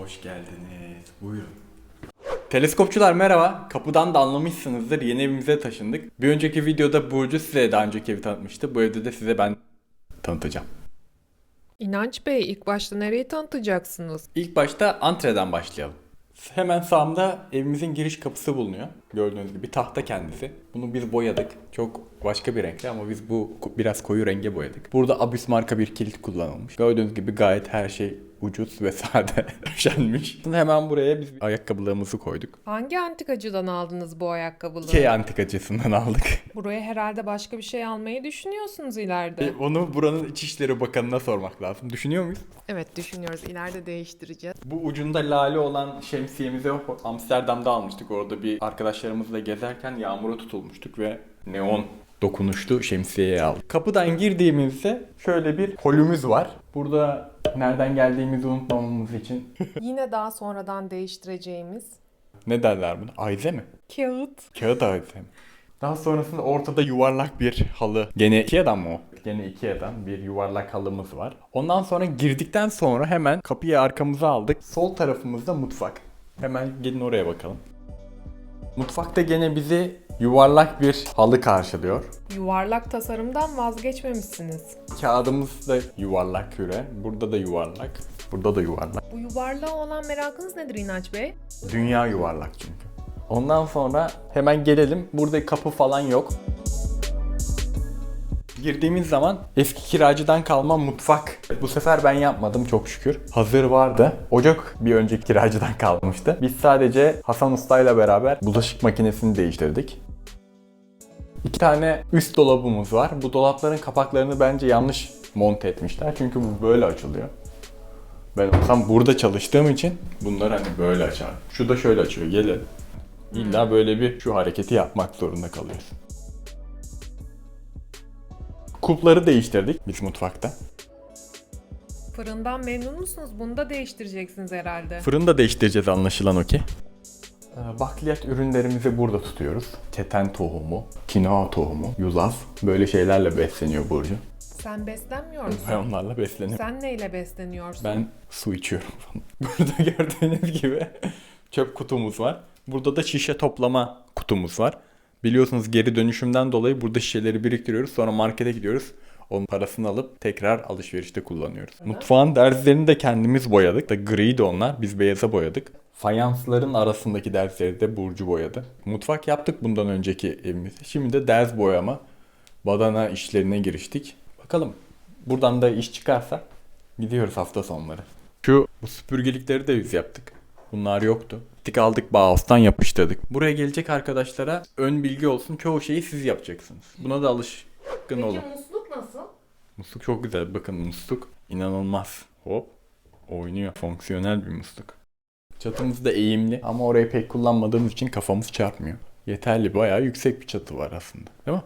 Hoş geldiniz. Buyurun. Teleskopçular merhaba. Kapıdan da anlamışsınızdır. Yeni evimize taşındık. Bir önceki videoda Burcu size daha önceki evi tanıtmıştı. Bu evde de size ben tanıtacağım. İnanç Bey, ilk başta nereyi tanıtacaksınız? İlk başta antreden başlayalım. Hemen sağımda evimizin giriş kapısı bulunuyor. Gördüğünüz gibi tahta kendisi. Bunu biz boyadık. Çok başka bir renkli ama biz bu biraz koyu renge boyadık. Burada Abyss marka bir kilit kullanılmış. Gördüğünüz gibi gayet her şey ucuz ve sade döşenmiş. Hemen buraya biz ayakkabılarımızı koyduk. Hangi antikacıdan aldınız bu ayakkabıları? Ikea antikacısından aldık. Buraya herhalde başka bir şey almayı düşünüyorsunuz ileride. E, Onu buranın İçişleri Bakanı'na sormak lazım. Düşünüyor muyuz? Evet düşünüyoruz. İleride değiştireceğiz. Bu ucunda lale olan şemsiyemizi Amsterdam'da almıştık. Orada bir arkadaşlarımızla gezerken yağmura tutulmuştuk ve neon dokunuşlu şemsiyeye aldık. Kapıdan girdiğimizde şöyle bir holümüz var. Burada nereden geldiğimizi unutmamamız için Yine daha sonradan değiştireceğimiz ne derler buna? Ayze mi? kağıt. Kağıt ayze mi? Daha sonrasında ortada yuvarlak bir halı. Gene Ikea'dan mı o? Gene Ikea'dan bir yuvarlak halımız var. Ondan sonra girdikten sonra hemen kapıyı arkamıza aldık. Sol tarafımızda mutfak. Hemen gelin oraya bakalım. Mutfakta gene bizi yuvarlak bir halı karşılıyor. Yuvarlak tasarımdan vazgeçmemişsiniz. Kağıdımız da yuvarlak küre. Burada da yuvarlak. Burada da yuvarlak. Bu yuvarlağa olan merakınız nedir İnanç Bey? Dünya yuvarlak çünkü. Ondan sonra hemen gelelim. Burada kapı falan yok. Girdiğimiz zaman eski kiracıdan kalma mutfak. Bu sefer ben yapmadım çok şükür. Hazır vardı. Ocak bir önceki kiracıdan kalmıştı. Biz sadece Hasan Usta ile beraber bulaşık makinesini değiştirdik. İki tane üst dolabımız var. Bu dolapların kapaklarını bence yanlış monte etmişler. Çünkü bu böyle açılıyor. Ben olsam burada çalıştığım için bunlar hani böyle açar. Şu da şöyle açıyor. Gelin. İlla böyle bir şu hareketi yapmak zorunda kalıyorsun. Kulpları değiştirdik biz mutfakta. Fırından memnun musunuz? Bunu da değiştireceksiniz herhalde. Fırını da değiştireceğiz anlaşılan o ki. Ee, Bakliyat ürünlerimizi burada tutuyoruz. Keten tohumu, kinoa tohumu, yulaf böyle şeylerle besleniyor Burcu. Sen beslenmiyor musun? Ben onlarla besleniyorum. Sen neyle besleniyorsun? Ben su içiyorum. Burada gördüğünüz gibi çöp kutumuz var. Burada da şişe toplama kutumuz var. Biliyorsunuz geri dönüşümden dolayı burada şişeleri biriktiriyoruz. Sonra markete gidiyoruz. Onun parasını alıp tekrar alışverişte kullanıyoruz. Mutfağın derzlerini de kendimiz boyadık. Da griydi onlar. Biz beyaza boyadık. Fayansların arasındaki derzleri de Burcu boyadı. Mutfak yaptık bundan önceki evimizde. Şimdi de derz boyama, badana işlerine giriştik. Bakalım buradan da iş çıkarsa gidiyoruz hafta sonları. Şu bu süpürgelikleri de biz yaptık. Bunlar yoktu. Gittik aldık Bauhaus'tan yapıştırdık. Buraya gelecek arkadaşlara ön bilgi olsun. Çoğu şeyi siz yapacaksınız. Buna da alışkın olun. musluk nasıl? Musluk çok güzel. Bakın musluk inanılmaz. Hop oynuyor. Fonksiyonel bir musluk. Çatımız da eğimli ama orayı pek kullanmadığımız için kafamız çarpmıyor. Yeterli bayağı yüksek bir çatı var aslında. Değil mi?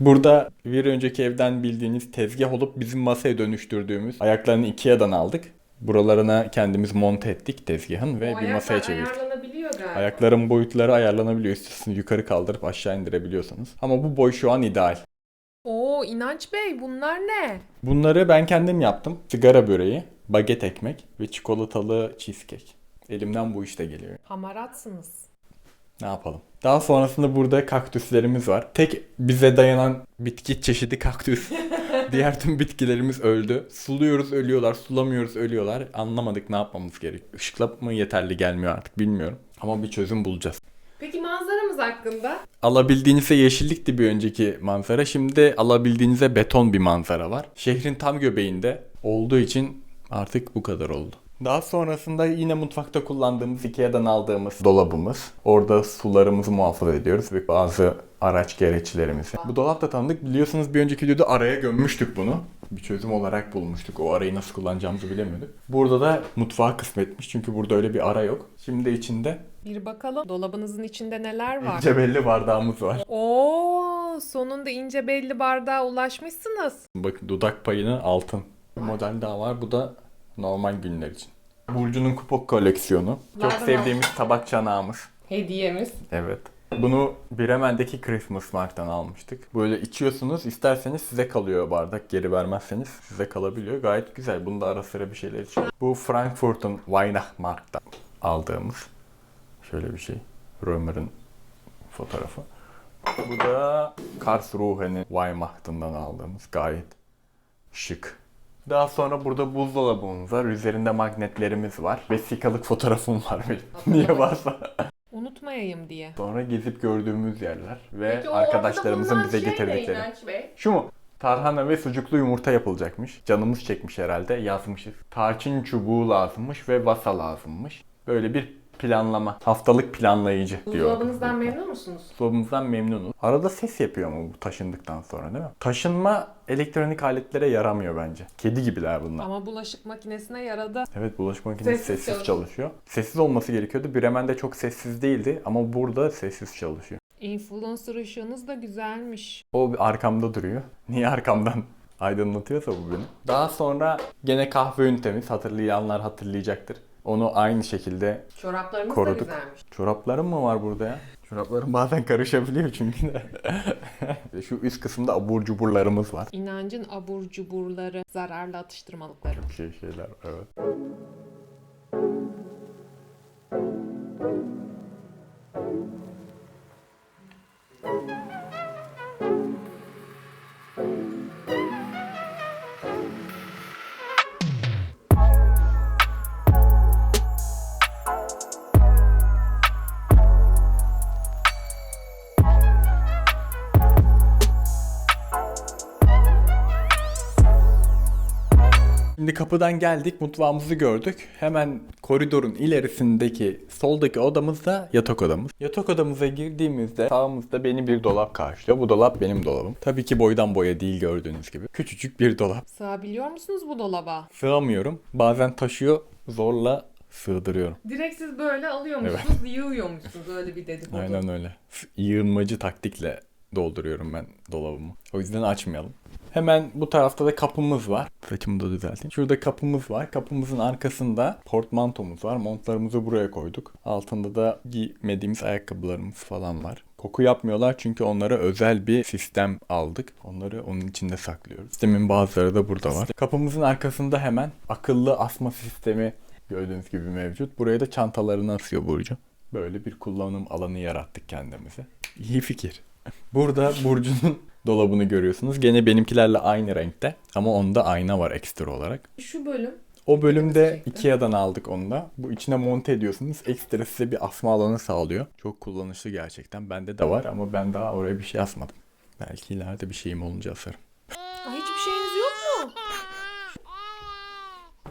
Burada bir önceki evden bildiğiniz tezgah olup bizim masaya dönüştürdüğümüz ayaklarını Ikea'dan aldık. Buralarına kendimiz monte ettik tezgahın ve bir masaya çevirdik. ayarlanabiliyor galiba. Ayakların boyutları ayarlanabiliyor. İstiyorsanız yukarı kaldırıp aşağı indirebiliyorsanız. Ama bu boy şu an ideal. Oo İnanç Bey bunlar ne? Bunları ben kendim yaptım. Sigara böreği, baget ekmek ve çikolatalı cheesecake. Elimden bu işte geliyor. Hamaratsınız. Ne yapalım? Daha sonrasında burada kaktüslerimiz var. Tek bize dayanan bitki çeşidi kaktüs. Diğer tüm bitkilerimiz öldü. Suluyoruz ölüyorlar, sulamıyoruz ölüyorlar. Anlamadık ne yapmamız gerek. Işıkla mı yeterli gelmiyor artık bilmiyorum. Ama bir çözüm bulacağız. Peki manzaramız hakkında? Alabildiğinize yeşillikti bir önceki manzara. Şimdi alabildiğinize beton bir manzara var. Şehrin tam göbeğinde olduğu için artık bu kadar oldu. Daha sonrasında yine mutfakta kullandığımız Ikea'dan aldığımız dolabımız. Orada sularımızı muhafaza ediyoruz ve bazı araç gereçlerimizi. Bu dolapta tanıdık. Biliyorsunuz bir önceki videoda araya gömmüştük bunu. Bir çözüm olarak bulmuştuk. O arayı nasıl kullanacağımızı bilemiyorduk. Burada da mutfağa kısmetmiş çünkü burada öyle bir ara yok. Şimdi içinde Bir bakalım dolabınızın içinde neler var? ince belli bardağımız var. Oo, sonunda ince belli bardağa ulaşmışsınız. Bakın dudak payını altın. Bir model daha var. Bu da normal günler için. Burcu'nun kupon koleksiyonu. Çok Nereden sevdiğimiz tabak çanağımız. Hediyemiz. Evet. Bunu Bremen'deki Christmas Mark'tan almıştık. Böyle içiyorsunuz isterseniz size kalıyor bardak. Geri vermezseniz size kalabiliyor. Gayet güzel. Bunu da ara sıra bir şeyler içiyorum. Bu Frankfurt'un Weihnachtsmarkt'tan aldığımız şöyle bir şey. Römer'in fotoğrafı. Bu da Karlsruhe'nin Weihnachten'dan aldığımız gayet şık. Daha sonra burada buzdolabımız var. Üzerinde magnetlerimiz var. Vesikalık fotoğrafım var benim. Niye varsa. Unutmayayım diye. Sonra gezip gördüğümüz yerler ve Peki o arkadaşlarımızın ortada bize bulunan şey ne getirdikleri. İnanç Bey? Şu mu? Tarhana ve sucuklu yumurta yapılacakmış. Canımız çekmiş herhalde. Yazmışız. Tarçın çubuğu lazımmış ve vasa lazımmış. Böyle bir planlama. Haftalık planlayıcı diyor. Buzdolabınızdan memnun musunuz? Buzdolabımızdan memnunuz. Arada ses yapıyor mu bu taşındıktan sonra değil mi? Taşınma elektronik aletlere yaramıyor bence. Kedi gibiler bunlar. Ama bulaşık makinesine yaradı. Evet bulaşık makinesi Sessiz sessiz, çalışıyor. çalışıyor. Sessiz olması gerekiyordu. Bremen'de çok sessiz değildi ama burada sessiz çalışıyor. Influencer ışığınız da güzelmiş. O arkamda duruyor. Niye arkamdan aydınlatıyorsa bu beni. Daha sonra gene kahve ünitemiz hatırlayanlar hatırlayacaktır. Onu aynı şekilde Çoraplarınız Koruduk. da güzelmiş. çoraplarım mı var burada ya? Çoraplarım bazen karışabiliyor çünkü de. Şu üst kısımda abur cuburlarımız var. İnancın abur cuburları, zararlı atıştırmalıkları. Şey şeyler evet. Şimdi kapıdan geldik, mutfağımızı gördük. Hemen koridorun ilerisindeki soldaki odamız da yatak odamız. Yatak odamıza girdiğimizde sağımızda beni bir dolap karşılıyor. Bu dolap benim dolabım. Tabii ki boydan boya değil gördüğünüz gibi. Küçücük bir dolap. Sığabiliyor musunuz bu dolaba? Sığamıyorum. Bazen taşıyor, zorla sığdırıyorum. Direkt siz böyle alıyormuşsunuz, yığıyormuşsunuz öyle bir dedikodu. Aynen öyle. Yığınmacı taktikle dolduruyorum ben dolabımı. O yüzden açmayalım. Hemen bu tarafta da kapımız var. Saçımı da düzelteyim. Şurada kapımız var. Kapımızın arkasında portmantomuz var. Montlarımızı buraya koyduk. Altında da giymediğimiz ayakkabılarımız falan var. Koku yapmıyorlar çünkü onlara özel bir sistem aldık. Onları onun içinde saklıyoruz. Sistemin bazıları da burada var. Kapımızın arkasında hemen akıllı asma sistemi gördüğünüz gibi mevcut. Buraya da çantalarını asıyor Burcu. Böyle bir kullanım alanı yarattık kendimize. İyi fikir. Burada Burcu'nun dolabını görüyorsunuz. Gene benimkilerle aynı renkte ama onda ayna var ekstra olarak. Şu bölüm O bölümde. Ikea'dan aldık onu da. Bu içine monte ediyorsunuz. Ekstra size bir asma alanı sağlıyor. Çok kullanışlı gerçekten. Bende de var ama ben daha oraya bir şey asmadım. Belki ileride bir şeyim olunca asarım.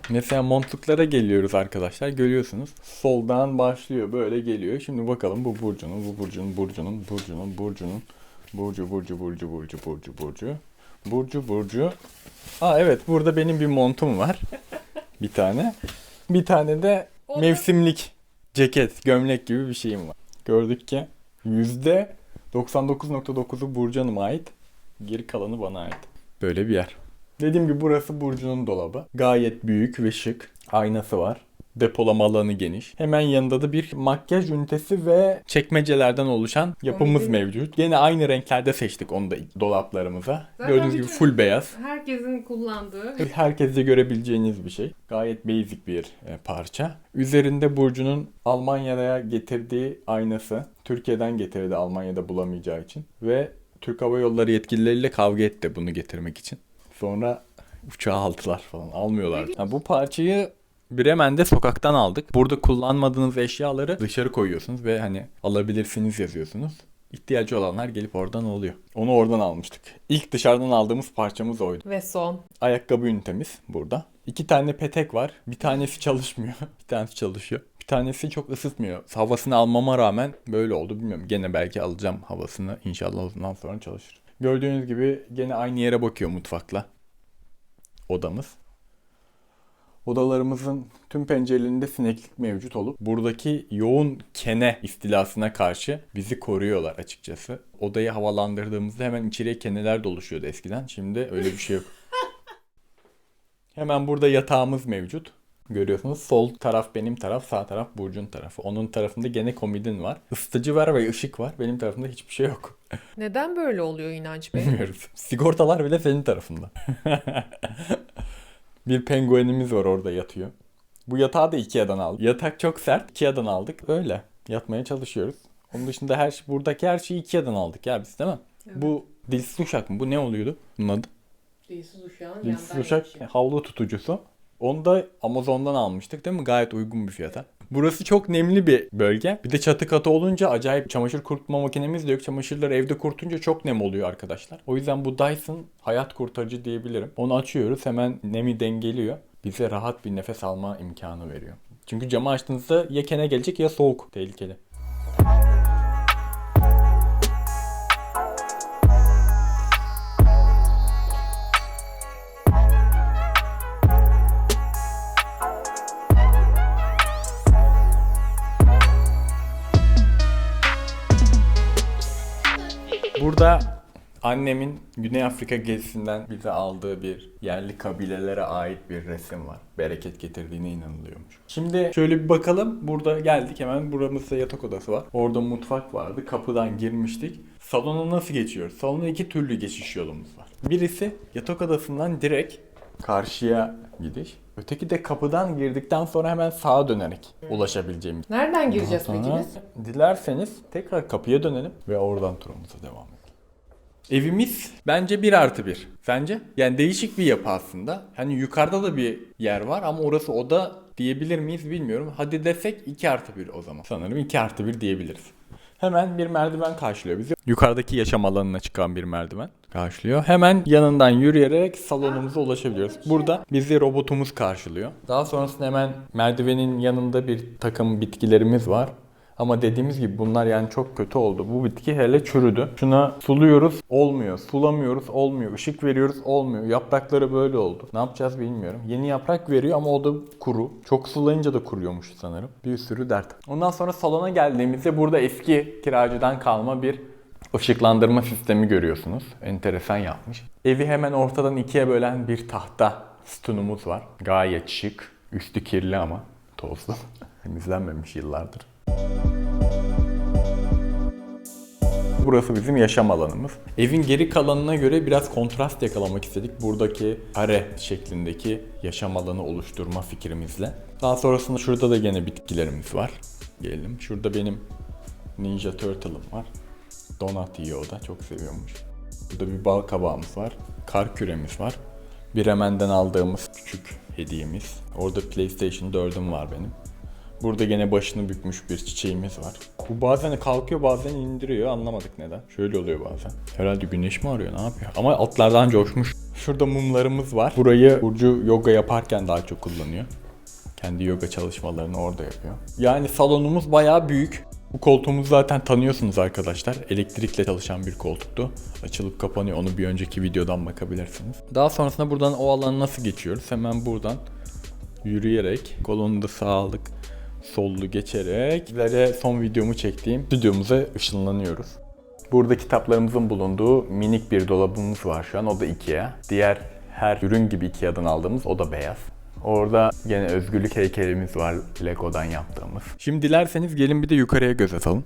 Mesela montluklara geliyoruz arkadaşlar. Görüyorsunuz soldan başlıyor böyle geliyor. Şimdi bakalım bu burcunun, bu burcunun, burcunun, burcunun, burcunun, burcu, burcu, burcu, burcu, burcu, burcu. Burcu, burcu. Aa evet burada benim bir montum var. bir tane. Bir tane de Onu... mevsimlik ceket, gömlek gibi bir şeyim var. Gördük ki yüzde 99.9'u Burcu Hanım'a ait. Geri kalanı bana ait. Böyle bir yer. Dediğim gibi burası Burcu'nun dolabı. Gayet büyük ve şık. Aynası var. Depolama alanı geniş. Hemen yanında da bir makyaj ünitesi ve çekmecelerden oluşan yapımız mevcut. Gene aynı renklerde seçtik onu da dolaplarımıza. Zaten Gördüğünüz gibi full beyaz. herkesin kullandığı Herkeste görebileceğiniz bir şey. Gayet basic bir e, parça. Üzerinde Burcu'nun Almanya'ya getirdiği aynası. Türkiye'den getirdi Almanya'da bulamayacağı için. Ve Türk Hava Yolları yetkilileriyle kavga etti bunu getirmek için. Sonra uçağa aldılar falan. Almıyorlar. Ha, bu parçayı Bremen'de sokaktan aldık. Burada kullanmadığınız eşyaları dışarı koyuyorsunuz ve hani alabilirsiniz yazıyorsunuz. İhtiyacı olanlar gelip oradan alıyor. Onu oradan almıştık. İlk dışarıdan aldığımız parçamız oydu. Ve son. Ayakkabı ünitemiz burada. İki tane petek var. Bir tanesi çalışmıyor. bir tanesi çalışıyor. Bir tanesi çok ısıtmıyor. Havasını almama rağmen böyle oldu. Bilmiyorum. Gene belki alacağım havasını. İnşallah ondan sonra çalışır. Gördüğünüz gibi gene aynı yere bakıyor mutfakla. Odamız. Odalarımızın tüm pencerelerinde sineklik mevcut olup buradaki yoğun kene istilasına karşı bizi koruyorlar açıkçası. Odayı havalandırdığımızda hemen içeriye keneler doluşuyordu eskiden. Şimdi öyle bir şey yok. Hemen burada yatağımız mevcut. Görüyorsunuz sol taraf benim taraf, sağ taraf Burcu'nun tarafı. Onun tarafında gene komodin var. Isıtıcı var ve ışık var. Benim tarafımda hiçbir şey yok. Neden böyle oluyor İnanç Bey? Bilmiyoruz. Sigortalar bile senin tarafında. bir penguenimiz var orada yatıyor. Bu yatağı da Ikea'dan aldık. Yatak çok sert. Ikea'dan aldık. Öyle. Yatmaya çalışıyoruz. Onun dışında her şey, buradaki her şeyi Ikea'dan aldık ya biz değil mi? Evet. Bu dilsiz uşak mı? Bu ne oluyordu? Bunun adı? Dilsiz uşağın Dilsiz uşak havlu tutucusu. Onu da Amazon'dan almıştık değil mi? Gayet uygun bir fiyata. Burası çok nemli bir bölge. Bir de çatı katı olunca acayip çamaşır kurutma makinemiz de yok. Çamaşırları evde kurutunca çok nem oluyor arkadaşlar. O yüzden bu Dyson hayat kurtarıcı diyebilirim. Onu açıyoruz hemen nemi dengeliyor. Bize rahat bir nefes alma imkanı veriyor. Çünkü camı açtığınızda ya kene gelecek ya soğuk. Tehlikeli. Burada annemin Güney Afrika gezisinden bize aldığı bir yerli kabilelere ait bir resim var. Bereket getirdiğine inanılıyormuş. Şimdi şöyle bir bakalım. Burada geldik hemen buramızda yatak odası var. Orada mutfak vardı. Kapıdan girmiştik. Salona nasıl geçiyoruz? Salona iki türlü geçiş yolumuz var. Birisi yatak odasından direkt karşıya gidiş. Öteki de kapıdan girdikten sonra hemen sağa dönerek ulaşabileceğimiz. Nereden gireceğiz peki biz? Dilerseniz tekrar kapıya dönelim ve oradan turumuza devam edelim. Evimiz bence 1 artı 1. Sence? Yani değişik bir yapı aslında. Hani yukarıda da bir yer var ama orası oda diyebilir miyiz bilmiyorum. Hadi desek 2 artı 1 o zaman. Sanırım 2 artı 1 diyebiliriz. Hemen bir merdiven karşılıyor bizi. Yukarıdaki yaşam alanına çıkan bir merdiven karşılıyor. Hemen yanından yürüyerek salonumuza ulaşabiliyoruz. Burada bizi robotumuz karşılıyor. Daha sonrasında hemen merdivenin yanında bir takım bitkilerimiz var. Ama dediğimiz gibi bunlar yani çok kötü oldu. Bu bitki hele çürüdü. Şuna suluyoruz olmuyor. Sulamıyoruz olmuyor. Işık veriyoruz olmuyor. Yaprakları böyle oldu. Ne yapacağız bilmiyorum. Yeni yaprak veriyor ama o da kuru. Çok sulayınca da kuruyormuş sanırım. Bir sürü dert. Ondan sonra salona geldiğimizde burada eski kiracıdan kalma bir ışıklandırma sistemi görüyorsunuz. Enteresan yapmış. Evi hemen ortadan ikiye bölen bir tahta sütunumuz var. Gayet şık. Üstü kirli ama tozlu. Temizlenmemiş yıllardır. Burası bizim yaşam alanımız. Evin geri kalanına göre biraz kontrast yakalamak istedik. Buradaki kare şeklindeki yaşam alanı oluşturma fikrimizle. Daha sonrasında şurada da gene bitkilerimiz var. Gelelim. Şurada benim Ninja Turtle'ım var. Donat yiyor o da. Çok seviyormuş. Burada bir bal kabağımız var. Kar küremiz var. Bremen'den aldığımız küçük hediyemiz. Orada PlayStation 4'üm var benim. Burada gene başını bükmüş bir çiçeğimiz var. Bu bazen kalkıyor bazen indiriyor anlamadık neden. Şöyle oluyor bazen. Herhalde güneş mi arıyor ne yapıyor? Ama altlardan coşmuş. Şurada mumlarımız var. Burayı Burcu yoga yaparken daha çok kullanıyor. Kendi yoga çalışmalarını orada yapıyor. Yani salonumuz bayağı büyük. Bu koltuğumuzu zaten tanıyorsunuz arkadaşlar. Elektrikle çalışan bir koltuktu. Açılıp kapanıyor. Onu bir önceki videodan bakabilirsiniz. Daha sonrasında buradan o alanı nasıl geçiyoruz? Hemen buradan yürüyerek kolunu sağlık sollu geçerek ileride son videomu çektiğim stüdyomuza ışınlanıyoruz. Burada kitaplarımızın bulunduğu minik bir dolabımız var şu an. O da Ikea. Diğer her ürün gibi Ikea'dan aldığımız o da beyaz. Orada gene özgürlük heykelimiz var Lego'dan yaptığımız. Şimdi dilerseniz gelin bir de yukarıya göz atalım.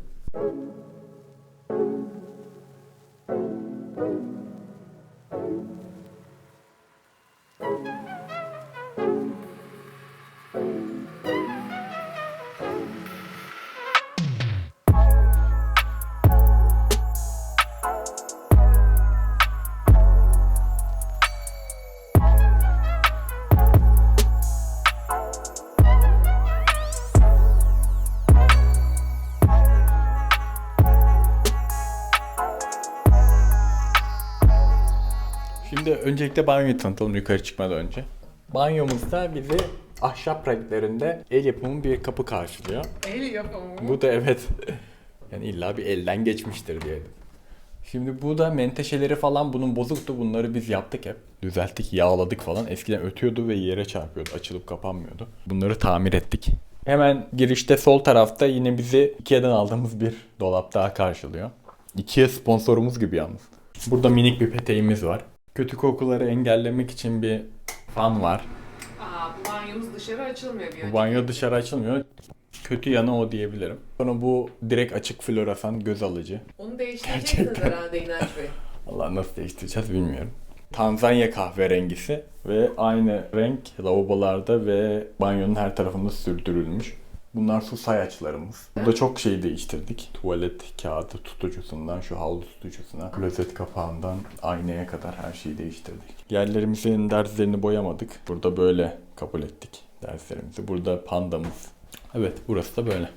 Şimdi öncelikle banyoyu tanıtalım yukarı çıkmadan önce. Banyomuzda bizi ahşap renklerinde el yapımı bir kapı karşılıyor. El yapımı. Bu da evet. Yani illa bir elden geçmiştir diyelim. Şimdi bu da menteşeleri falan bunun bozuktu. Bunları biz yaptık hep. Düzelttik, yağladık falan. Eskiden ötüyordu ve yere çarpıyordu. Açılıp kapanmıyordu. Bunları tamir ettik. Hemen girişte sol tarafta yine bizi Ikea'dan aldığımız bir dolap daha karşılıyor. Ikea sponsorumuz gibi yalnız. Burada minik bir peteğimiz var. Kötü kokuları engellemek için bir fan var. Aa Ha, banyomuz dışarı açılmıyor bir Bu banyo dışarı açılmıyor. Kötü yanı o diyebilirim. Sonra bu direkt açık floresan göz alıcı. Onu değiştireceksiniz herhalde İnanç Bey. Allah nasıl değiştireceğiz bilmiyorum. Tanzanya kahverengisi ve aynı renk lavabolarda ve banyonun her tarafında sürdürülmüş. Bunlar su sayaçlarımız. Burada çok şey değiştirdik. Tuvalet kağıdı tutucusundan şu havlu tutucusuna, klozet kapağından aynaya kadar her şeyi değiştirdik. Yerlerimizin derzlerini boyamadık. Burada böyle kabul ettik derslerimizi. Burada pandamız. Evet burası da böyle.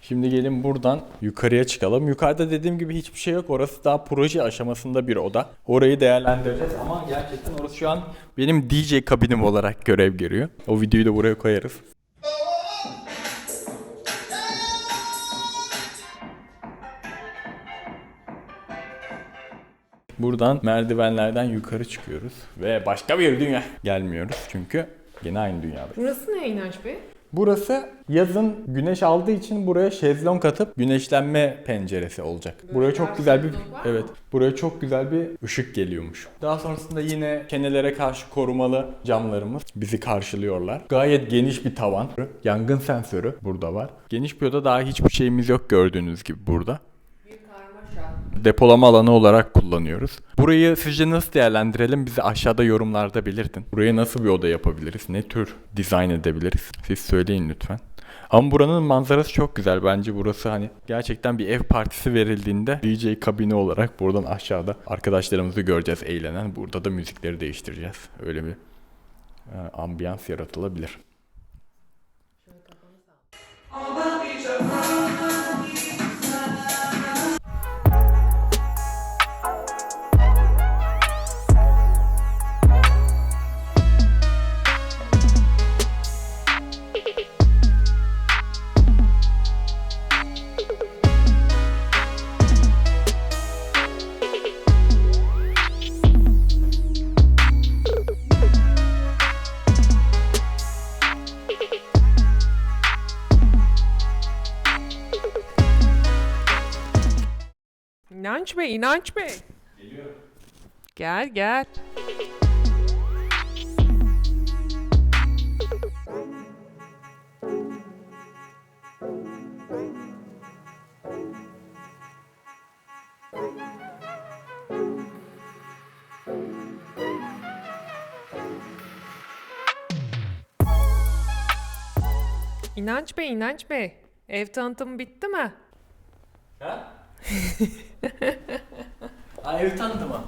Şimdi gelin buradan yukarıya çıkalım. Yukarıda dediğim gibi hiçbir şey yok. Orası daha proje aşamasında bir oda. Orayı değerlendireceğiz ama gerçekten orası şu an benim DJ kabinim olarak görev görüyor. O videoyu da buraya koyarız. Buradan merdivenlerden yukarı çıkıyoruz ve başka bir dünya gelmiyoruz çünkü yine aynı dünyada. Burası ne İnanç Bey? Burası yazın güneş aldığı için buraya şezlong atıp güneşlenme penceresi olacak. Buraya çok güzel bir evet, buraya çok güzel bir ışık geliyormuş. Daha sonrasında yine kenelere karşı korumalı camlarımız bizi karşılıyorlar. Gayet geniş bir tavan. Yangın sensörü burada var. Geniş bir oda daha hiçbir şeyimiz yok gördüğünüz gibi burada. Depolama alanı olarak kullanıyoruz. Burayı sizce nasıl değerlendirelim? Bizi aşağıda yorumlarda belirtin. Buraya nasıl bir oda yapabiliriz? Ne tür dizayn edebiliriz? Siz söyleyin lütfen. Ama buranın manzarası çok güzel. Bence burası hani gerçekten bir ev partisi verildiğinde DJ kabini olarak buradan aşağıda arkadaşlarımızı göreceğiz eğlenen. Burada da müzikleri değiştireceğiz. Öyle bir e, ambiyans yaratılabilir. İnanç Bey, İnanç Bey. Gel gel. İnanç Bey, İnanç Bey. Ev tanıtımı bitti mi? Ha? Aa, ev tanıtımı.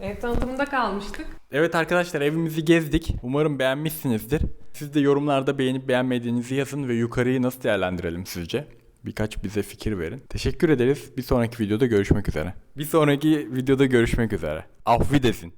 Ev tanıtımında kalmıştık. Evet arkadaşlar evimizi gezdik. Umarım beğenmişsinizdir. Siz de yorumlarda beğenip beğenmediğinizi yazın ve yukarıyı nasıl değerlendirelim sizce? Birkaç bize fikir verin. Teşekkür ederiz. Bir sonraki videoda görüşmek üzere. Bir sonraki videoda görüşmek üzere. Auf Wiedersehen.